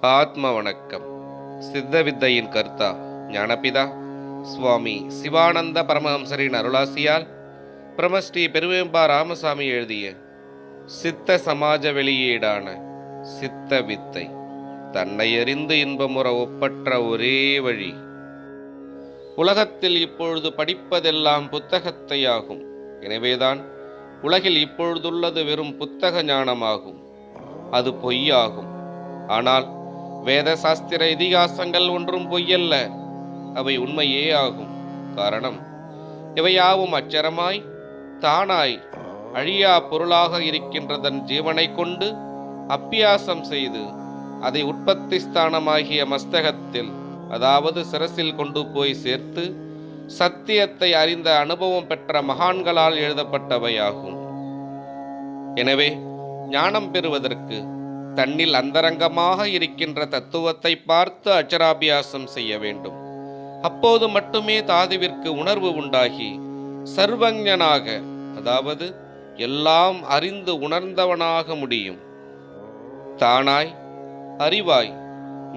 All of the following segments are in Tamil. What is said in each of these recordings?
ஆத்ம வணக்கம் சித்த வித்தையின் கர்த்தா ஞானபிதா சுவாமி சிவானந்த பரமஹம்சரின் அருளாசியால் பிரமஸ்ரீ பெருவேம்பா ராமசாமி எழுதிய சித்த சமாஜ வெளியீடான சித்த வித்தை தன்னை அறிந்து இன்பமுற ஒப்பற்ற ஒரே வழி. உலகத்தில் இப்பொழுது படிப்பதெல்லாம் புத்தகத்தையாகும். எனவேதான் உலகில் இப்பொழுதுள்ளது வெறும் புத்தக ஞானமாகும். அது பொய்யாகும். ஆனால் வேத சாஸ்திர இதிகாசங்கள் ஒன்றும் பொய்யல்ல. அவை உண்மையே ஆகும். காரணம் இவையாவும் அச்சரமாய் தானாய் அழியா பொருளாக இருக்கின்றதன் ஜீவனை கொண்டு அப்பியாசம் செய்து அதை உற்பத்தி ஸ்தானமாகிய மஸ்தகத்தில் அதாவது சிரசில் கொண்டு போய் சேர்த்து சத்தியத்தை அறிந்த அனுபவம் பெற்ற மகான்களால் எழுதப்பட்டவையாகும். எனவே ஞானம் பெறுவதற்கு தன்னில் அந்தரங்கமாக இருக்கின்ற தத்துவத்தை பார்த்து அச்சராபியாசம் செய்ய வேண்டும். அப்போது மட்டுமே தாதுவிற்கு உணர்வு உண்டாகி சர்வஞனாக அதாவது எல்லாம் அறிந்து உணர்ந்தவனாக முடியும். தானாய் அறிவாய்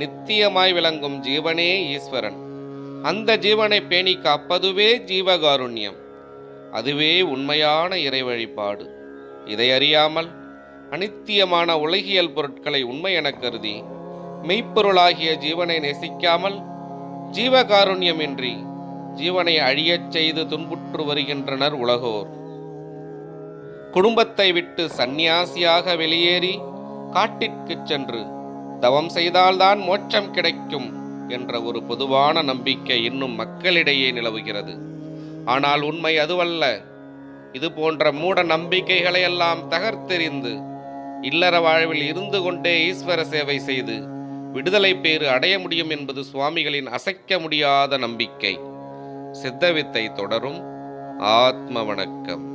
நித்தியமாய் விளங்கும் ஜீவனே ஈஸ்வரன். அந்த ஜீவனை பேணி காப்பதுவே ஜீவகாருண்யம். அதுவே உண்மையான இறை வழிபாடு இதை அறியாமல் அனித்தியமான உலகியல் பொருட்களை உண்மை எனக் கருதி மெய்ப்பொருளாகிய ஜீவனை நேசிக்காமல் ஜீவகாருண்யமின்றி ஜீவனை அழியச் செய்து துன்புற்று வருகின்றனர் உலகோர். குடும்பத்தை விட்டு சந்நியாசியாக வெளியேறி காட்டிற்குச் சென்று தவம் செய்தால்தான் மோட்சம் கிடைக்கும் என்ற ஒரு பொதுவான நம்பிக்கை இன்னும் மக்களிடையே நிலவுகிறது. ஆனால் உண்மை அதுவல்ல. இது போன்ற மூட நம்பிக்கைகளை எல்லாம் தகர்த்தெறிந்து இல்லற வாழ்வில் இருந்து கொண்டே ஈஸ்வர சேவை செய்து விடுதலை பேறு அடைய முடியும் என்பது சுவாமிகளின் அசைக்க முடியாத நம்பிக்கை. சித்தவித்தை தொடரும். ஆத்ம வணக்கம்.